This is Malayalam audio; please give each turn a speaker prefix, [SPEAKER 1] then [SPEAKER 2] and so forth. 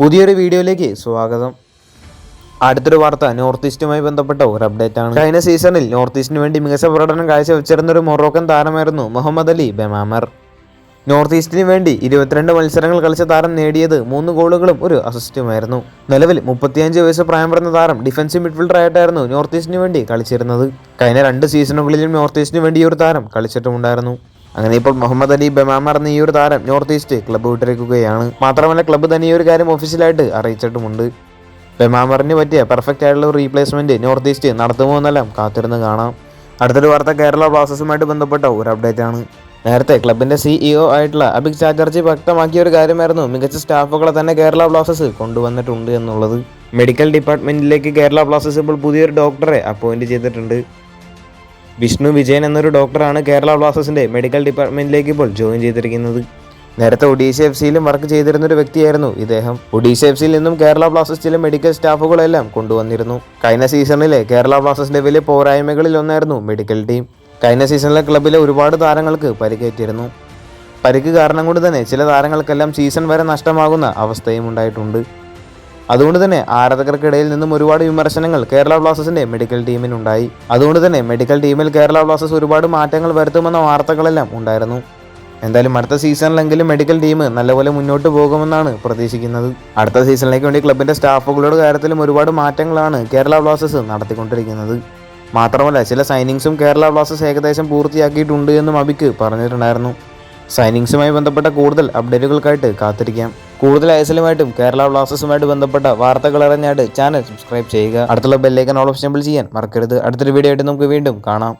[SPEAKER 1] പുതിയൊരു വീഡിയോയിലേക്ക് സ്വാഗതം. അടുത്തൊരു വാർത്ത നോർത്ത് ഈസ്റ്റുമായി ബന്ധപ്പെട്ട ഒരു അപ്ഡേറ്റ് ആണ്. കഴിഞ്ഞ സീസണിൽ നോർത്ത് ഈസ്റ്റിന് വേണ്ടി മികച്ച പ്രകടനം കാഴ്ചവെച്ചിരുന്ന ഒരു മൊറോക്കൻ താരമായിരുന്നു മുഹമ്മദ് അലി ബെമാമർ. നോർത്ത് ഈസ്റ്റിന് വേണ്ടി ഇരുപത്തിരണ്ട് മത്സരങ്ങൾ കളിച്ച താരം നേടിയത് മൂന്ന് ഗോളുകളും ഒരു അസിസ്റ്റുമായിരുന്നു. നിലവിൽ മുപ്പത്തിയഞ്ച് വയസ്സ് പ്രായം പറഞ്ഞ താരം ഡിഫൻസീവ് മിഡ്ഫീൽഡർ ആയിട്ടായിരുന്നു നോർത്ത് ഈസ്റ്റിന് വേണ്ടി കളിച്ചിരുന്നത്. കഴിഞ്ഞ രണ്ട് സീസണുകളിലും നോർത്ത് ഈസ്റ്റിന് വേണ്ടി ഒരു താരം കളിച്ചിട്ടുമുണ്ടായിരുന്നു. അങ്ങനെ ഇപ്പോൾ മുഹമ്മദ് അലി ബമാമർ എന്ന ഈ ഒരു താരം നോർത്ത് ഈസ്റ്റ് ക്ലബ്ബ് വിട്ടിരിക്കുകയാണ്. മാത്രമല്ല ക്ലബ്ബ് തന്നെ ഈ ഒരു കാര്യം ഒഫീഷ്യലായിട്ട് അറിയിച്ചിട്ടുമുണ്ട്. ബെമാമറിന് പറ്റിയ പെർഫെക്റ്റ് ആയിട്ടുള്ള റീപ്ലേസ്മെന്റ് നോർത്ത് ഈസ്റ്റ് നടത്തുമോ എന്നെല്ലാം കാത്തിരുന്ന് കാണാം. അടുത്തൊരു വാർത്ത കേരള ബ്ലാസ്റ്റേഴ്സുമായിട്ട് ബന്ധപ്പെട്ട ഒരു അപ്ഡേറ്റ് ആണ്. നേരത്തെ ക്ലബിന്റെ സിഇഒ ആയിട്ടുള്ള അഭിക് ചാറ്റർജി വ്യക്തമാക്കിയ ഒരു കാര്യമായിരുന്നു മികച്ച സ്റ്റാഫുകളെ തന്നെ കേരള ബ്ലാസ്റ്റേഴ്സ് കൊണ്ടുവന്നിട്ടുണ്ട് എന്നുള്ളത്. മെഡിക്കൽ ഡിപ്പാർട്ട്മെന്റിലേക്ക് കേരള ബ്ലാസ്റ്റേഴ്സ് ഇപ്പോൾ പുതിയൊരു ഡോക്ടറെ അപ്പോയിന്റ് ചെയ്തിട്ടുണ്ട്. വിഷ്ണു വിജയൻ എന്നൊരു ഡോക്ടറാണ് കേരള ബ്ലാസ്റ്റേഴ്സിന്റെ മെഡിക്കൽ ഡിപ്പാർട്ട്മെന്റിലേക്ക് ഇപ്പോൾ ജോയിൻ ചെയ്തിരിക്കുന്നത്. നേരത്തെ ഒഡീഷ എഫ് സിയിലും വർക്ക് ചെയ്തിരുന്ന ഒരു വ്യക്തിയായിരുന്നു ഇദ്ദേഹം. ഒഡീഷ എഫ് സിയിൽ നിന്നും കേരള ബ്ലാസ്റ്റേഴ്സിലെ മെഡിക്കൽ സ്റ്റാഫുകളെല്ലാം കൊണ്ടുവന്നിരുന്നു. കഴിഞ്ഞ സീസണിലെ കേരള ബ്ലാസ്റ്റേഴ്സിന്റെ വലിയ പോരായ്മകളിൽ ഒന്നായിരുന്നു മെഡിക്കൽ ടീം. കഴിഞ്ഞ സീസണിലെ ക്ലബിലെ ഒരുപാട് താരങ്ങൾക്ക് പരിക്കേറ്റിരുന്നു. പരിക്ക് കാരണം കൊണ്ട് തന്നെ ചില താരങ്ങൾക്കെല്ലാം സീസൺ വരെ നഷ്ടമാകുന്ന അവസ്ഥയും ഉണ്ടായിട്ടുണ്ട്. അതുകൊണ്ട് തന്നെ ആരാധകർക്കിടയിൽ നിന്നും ഒരുപാട് വിമർശനങ്ങൾ കേരള ബ്ലാസ്റ്റേഴ്സിന്റെ മെഡിക്കൽ ടീമിനുണ്ടായി അതുകൊണ്ട് തന്നെ മെഡിക്കൽ ടീമിൽ കേരള ബ്ലാസ്റ്റേഴ്സ് ഒരുപാട് മാറ്റങ്ങൾ വരുത്തുമെന്ന വാർത്തകളെല്ലാം ഉണ്ടായിരുന്നു. എന്തായാലും അടുത്ത സീസണിലെങ്കിലും മെഡിക്കൽ ടീം നല്ലപോലെ മുന്നോട്ട് പോകുമെന്നാണ് പ്രതീക്ഷിക്കുന്നത്. അടുത്ത സീസണിലേക്ക് വേണ്ടി ക്ലബിന്റെ സ്റ്റാഫുകളുടെ കാര്യത്തിലും ഒരുപാട് മാറ്റങ്ങളാണ് കേരള ബ്ലാസ്റ്റേഴ്സ് നടത്തിക്കൊണ്ടിരിക്കുന്നത്. മാത്രമല്ല ചില സൈനിങ്സും കേരള ബ്ലാസ്റ്റേഴ്സ് ഏകദേശം പൂർത്തിയാക്കിയിട്ടുണ്ട് എന്നും അബിക്ക് പറഞ്ഞിട്ടുണ്ടായിരുന്നു. സൈനിങ്സുമായി ബന്ധപ്പെട്ട കൂടുതൽ അപ്ഡേറ്റുകൾക്കായിട്ട് കാത്തിരിക്കാം. കൂടുതൽ ഐസലുമായിട്ടും കേരള ബ്ലാസ്റ്റേഴ്സുമായിട്ട് ബന്ധപ്പെട്ട വാർത്തകൾ അറിഞ്ഞായിട്ട് ചാനൽ സബ്സ്ക്രൈബ് ചെയ്യുക. അടുത്തുള്ള ബെല്ലേക്കൻ ഓൾ ഓപ്ഷൻ ചെയ്യാൻ മറക്കരുത്. അടുത്തൊരു വീഡിയോ ആയിട്ട് നമുക്ക് വീണ്ടും കാണാം.